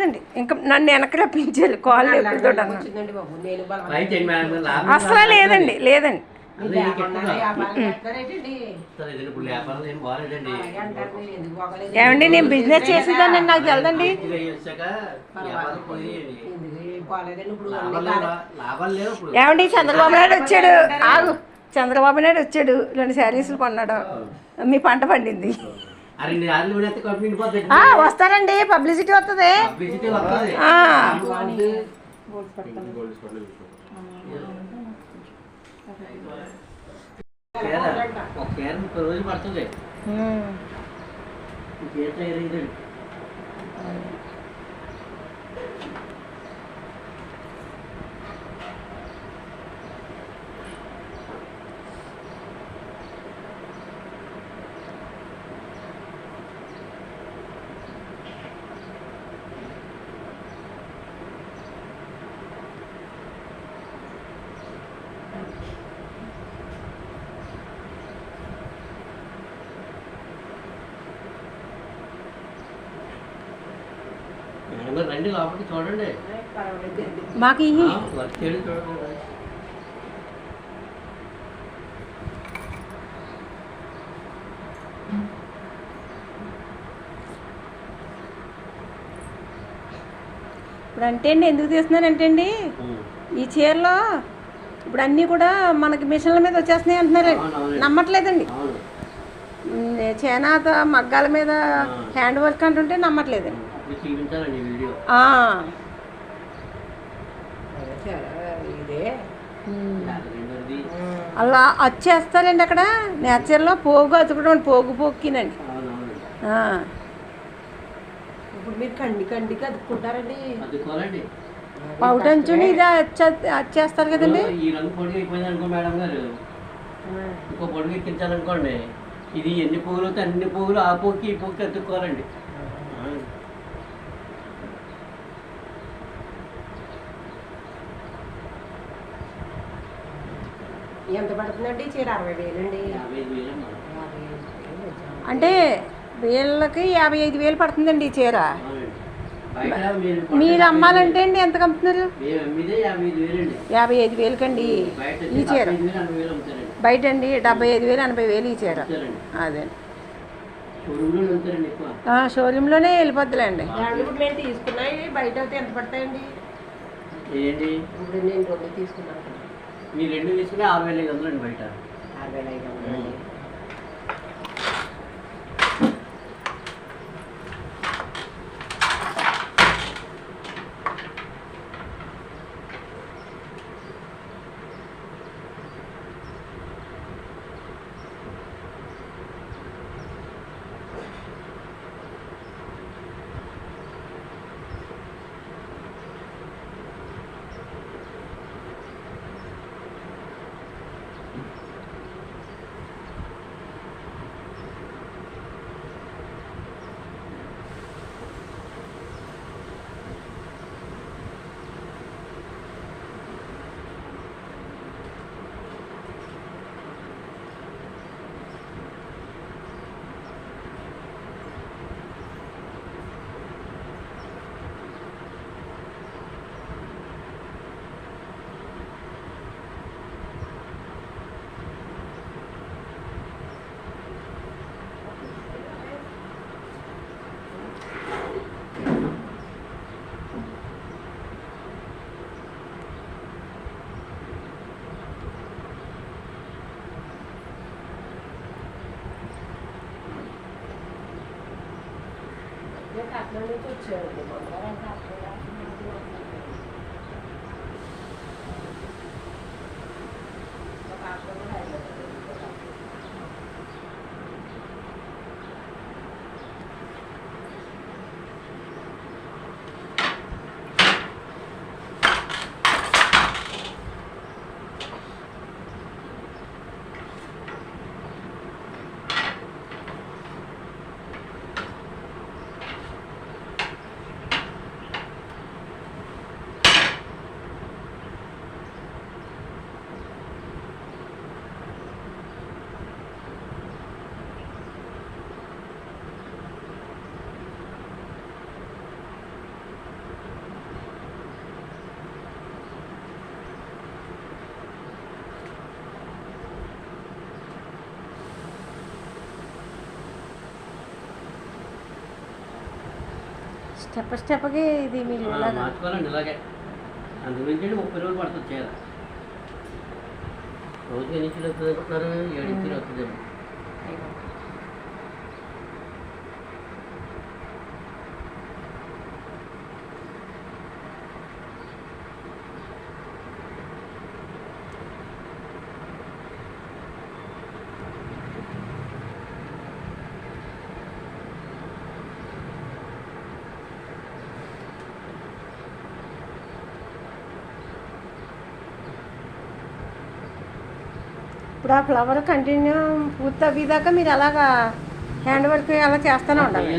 లేదండి. ఇంకా నన్ను వెనక రప్పించాలి కాళ్ళు అసలు లేదండి. లేదండి ఏమండి నేను బిజినెస్ చేసేదాన్ని నాకు తెలదండి. ఏమండి చంద్రబాబు నాయుడు వచ్చాడు. ఆగు. చంద్రబాబు నాయుడు వచ్చాడు. రెండు శారీస్లు కొన్నాడు. మీ పంట పండింది. వస్తానండి. పబ్లిసిటీ వస్తుంది పడుతుంది. రండి లోపలికి చూడండి. మాకు ఇవి ఆ, వర్క్ చేయడం చూడండి. ఇప్పుడు అంటే అండి ఎందుకు తీస్తున్నానంటే అండి ఉం. ఈ చీరలో ఇప్పుడు అన్నీ కూడా మనకి మిషన్ల మీద వచ్చేస్తున్నాయి అవునవునండి. నమ్మట్లేదండి. చేనేత మగ్గాల మీద హ్యాండ్ వర్క్ అంటుంటే నమ్మట్లేదండి చూపించాలండి వీడియో ఇదే అలా వచ్చేస్తారండి అక్కడ. నేచర్లో పోగు అతుకడం పోగు పోక్కినండి. ఇప్పుడు మీరు కండి కండికి అదుక్కుంటారండి అద్దుకోవాలండి పౌటంచుని ఇది వచ్చే- వచ్చేస్తారు కదండి. ఈ రంగు పొడిగా అయిపోయింది అనుకో మేడం గారు. ఇంకో పొడిగా ఎక్కించాలనుకోండి ఇది ఎన్ని పువ్వులు అన్ని పువ్వులు ఆ పువ్వుకి ఈ పువ్వుకి ఎత్తుక్కోవాలండి ఎంత పడుతుందండి? చీర అరవై వేలండి. అంటే వీళ్ళకి యాభై ఐదు వేలు పడుతుందండి ఈ చీర. మీరు అమ్మాలంటే అండి ఎంత అమ్మిదే యాభై ఐదు వేలకండి ఈ చీర. బయట అండి డెబ్బై ఐదు వేలు ఎనభై వేలు ఈ చీర. అదే. షోరూంలోనే వెళ్ళిపోద్దులేండి. ఇప్పుడు తీసుకున్నాయి. బయట అయితే ఎంత పడతాయండి? ఇప్పుడు నేను రెండు తీసుకున్నాను. కదా. మీరు రెండు తీసుకుని ఆరు వేల ఐదు అండి బయట ఆరు వేల ఐదు వందలు నేను కాకినాడ నుంచి వచ్చానండి స్టెప్ స్టెప్కి ఇది మీరు మార్చుకోవాలండి ఇలాగే. అందు గురించి ముప్పై రోజులు పడుతుంది చీర. రోజుకి ఎన్ని వస్తుంది అనుకుంటున్నారు ఏడు ఇంచులు వస్తుందండి ఇప్పుడు ఆ ఫ్లవర్ కంటిన్యూ పూర్తి అవ్వేదాకా మీరు అలాగా హ్యాండ్ వర్క్ అలా చేస్తూనే ఉండాలి.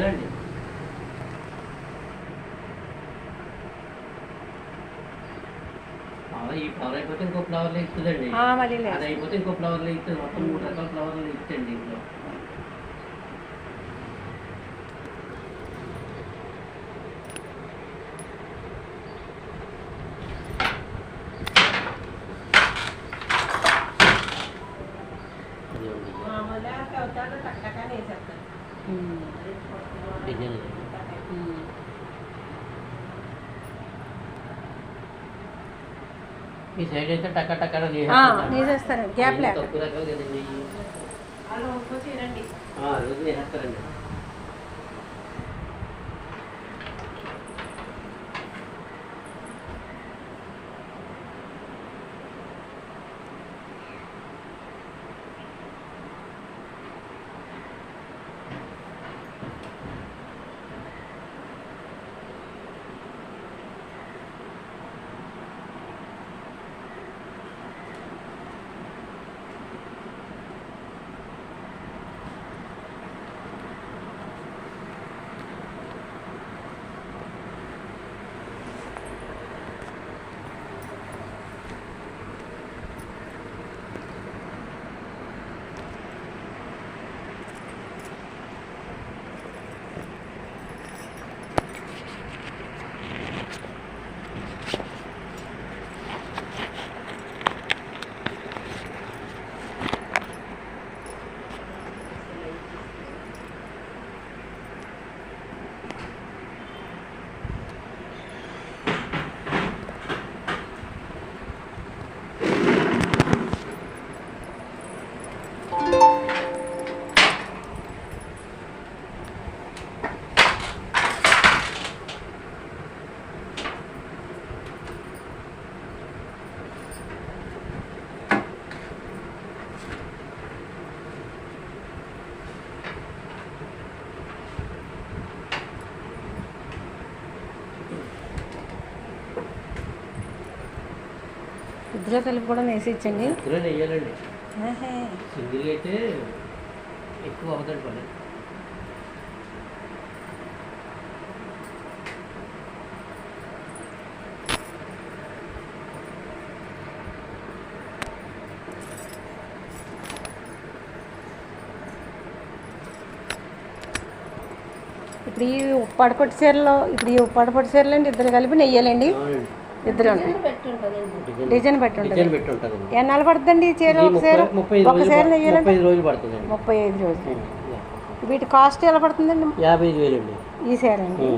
ఈ ఫ్లవర్ అయిపోతే ఇంకో ఫ్లవర్లో ఇస్తుందండి. ఆ, మళ్ళీ లేదు. అది అయిపోతే ఇంకో ఫ్లవర్లో ఇస్తుంది. మొత్తం మూడు రకాల ఫ్లవర్లు ఇస్తుంది ఇంట్లో. ఈ సైడ్ అయితే టక్క టక్క ఆ, నేసేస్తారు గ్యాప్ లేక. తక్కువ రకాలు కదండి ఇద్దరు కలిపి కూడా నేసి ఇచ్చండి. సింగిల్ అయితే ఎక్కువ పని. ఇప్పుడు ఈ ఉప్పాడ పట్టు చీరలో ఇప్పుడు ఈ ఉప్పాడ పట్టు చీరలు అండి ఇద్దరు కలిపి నెయ్యాలండి ఇద్దరు డిజైన్ పెట్టి. ఉంటుంది ఎన్నాళ్ళు పడుతుందండి ఈ చీర ఒక చీర ఒక రోజులు చీర. నెయ్యాలంటే ముప్పై ఐదు రోజులు. వీటి కాస్ట్ ఎలా పడుతుందండి? యాభై ఐదు వేలండి ఈ చీర అండి?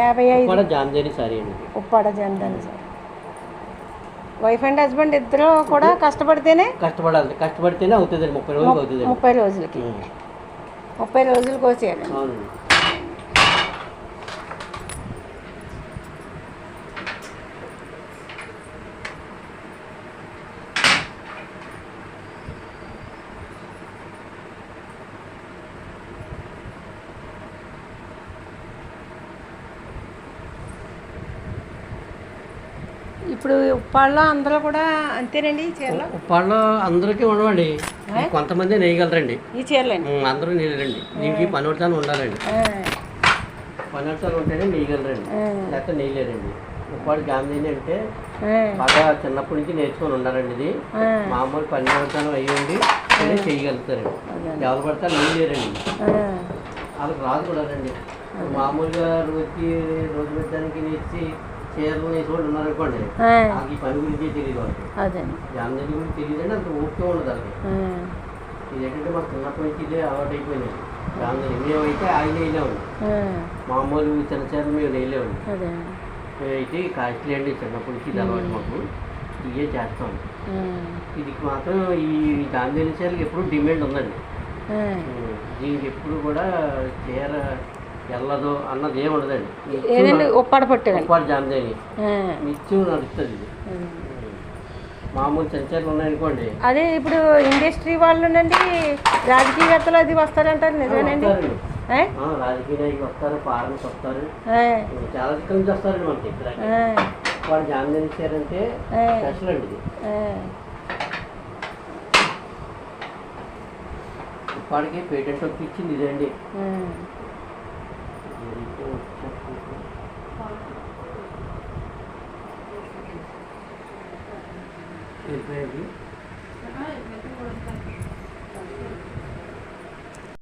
యాభై ఐదు. జామ్దేని సారీ అండి. Uppada Jamdani sir. Wife and husband ఇద్దరు కూడా కష్టపడితేనే? కష్టపడాలి. కష్టపడితేనే అవుతుందండి. ముప్పై రోజులు అవుతుందండి. ముప్పై రోజులకి. ముప్పై రోజులకు వచ్చేయాలి అవునండి. ఇప్పుడు ఉప్పాడలో అందరూ కూడా అంతేనండి ఈ చీరలో? ఉప్పాడలో అందరికీ ఉండవండి. కొంతమంది నేయగలరండి. ఈ చీరలండి అందరూ నేయలేరండి దీనికి పనివడతాను ఉండాలండి. ఆ, పనివడతాను ఉంటేనే నేయగలరండి. లేకపోతే నేయలేరండి ఉప్పాడు జామ్దేని అంటే బాగా చిన్నప్పటి నుంచి నేర్చుకొని ఉండాలండి ఇది. మామూలు పని పడతాను అయ్యండి చేయగలుగుతారండి. ఎవరు పడతారు నేయలేరండి. వాళ్ళకి రాదు కూడా రండి మామూలుగా రోజుకి రోజు పెట్టడానికి నేర్చి వాళ్ళు వాళ్ళకి ఈ పని గురించి తెలియదు వాళ్ళకి. గురించి తెలియదండి అంత ఓపిక ఉండదు వాళ్ళకి. ఇది ఏంటంటే మాకు చిన్నప్పటి నుంచి ఇదే అలవాటు అయిపోయింది. మేమైతే ఆయన మామూలు చిన్న చీరలు మేము మేమైతే కాస్ట్లీ అండి చిన్నప్పటి నుంచి ఇది అలవాటు మాకు. ఇవే చేస్తాం. ఇది మాత్రం ఈ గాంధీ ఎప్పుడు డిమాండ్ ఉందండి. దీనికి ఎప్పుడు కూడా చీర వెళ్ళదు అన్నది ఏమి ఉండదండి ఏదండి ఉప్పాడ పట్టేదండి ఉప్పాడు జాందేని ఆ, నిత్యం నడుస్తుంది ఇది. మామూలు సంచారాలు ఉన్నాయనుకోండి. అదే ఇప్పుడు ఇండస్ట్రీ వాళ్ళునండి రాజకీయవేత్తలు అది వస్తారంటారు నిజమేనండి? రాజకీయ నాయకులు వస్తారు ఫారెన్స్ వస్తారు. చాలా దిక్కుల నుంచి వస్తారండి మనకి ఇక్కడ. వాళ్ళు జాందేని ఇచ్చారంటే స్పెషల్ అండి ఇది. ఏ. ఇప్పటికే పేటెంట్ ఇచ్చింది ఇదండి. ఆ. వెళ్ళిపోయింది